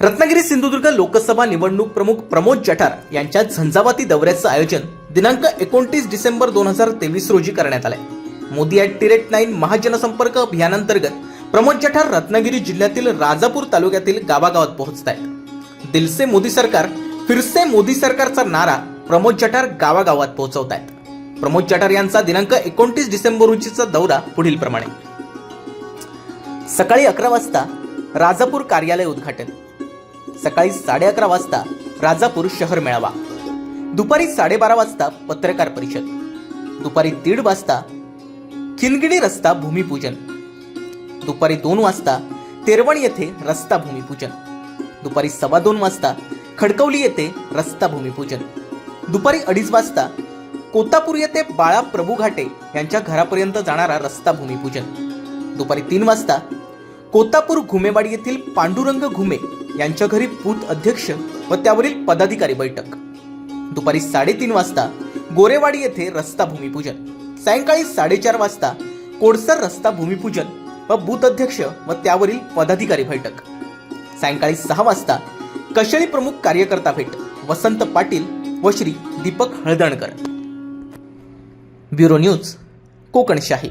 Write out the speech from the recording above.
रत्नागिरी सिंधुदुर्ग लोकसभा निवडणूक प्रमुख प्रमोद जठार यांच्या झंझावाती दौऱ्याचं आयोजन दिनांक एकोणतीस डिसेंबर दोन हजार तेवीस रोजी करण्यात आलंय. मोदी ॲट टिरेट नाईन महाजनसंपर्क अभियानांतर्गत प्रमोद जठार रत्नागिरी जिल्ह्यातील राजापूर तालुक्यातील गावागावात पोहोचत आहेत दिलसे मोदी सरकार फिरसे मोदी सरकारचा नारा प्रमोद जठार गावागावात पोहोचवत आहेत प्रमोद जठार यांचा दिनांक एकोणतीस डिसेंबर रोजीचा दौरा पुढील प्रमाणे. सकाळी अकरा वाजता राजापूर कार्यालय उद्घाटन. सकाळी साडे अकरा वाजता राजापूर शहर मेळावा. दुपारी साडेबारा वाजता पत्रकार परिषद. दुपारी दीड वाजता खिनगिडी रस्ता भूमिपूजन. दुपारी दोन वाजता तेरवण येथे रस्ता भूमिपूजन. दुपारी सव्वा दोन वाजता खडकवली येथे रस्ता भूमिपूजन. दुपारी अडीच वाजता कोतापूर येथे बाळा प्रभू घाटे यांच्या घरापर्यंत जाणारा रस्ता भूमिपूजन. दुपारी तीन वाजता कोतापूर घुमेवाडी येथील पांडुरंग घुमे यांच्या घरी बूथ अध्यक्ष व त्यावरील पदाधिकारी बैठक. दुपारी साडेतीन वाजता गोरेवाडी येथे रस्ता भूमिपूजन. सायंकाळी साडेचार वाजता कोडसर रस्ता भूमिपूजन व बूथ अध्यक्ष व त्यावरील पदाधिकारी बैठक. सायंकाळी सहा वाजता कशळी प्रमुख कार्यकर्ता भेट वसंत पाटील व Shri Deepak Haldankar. Bureau news Kokanshahi.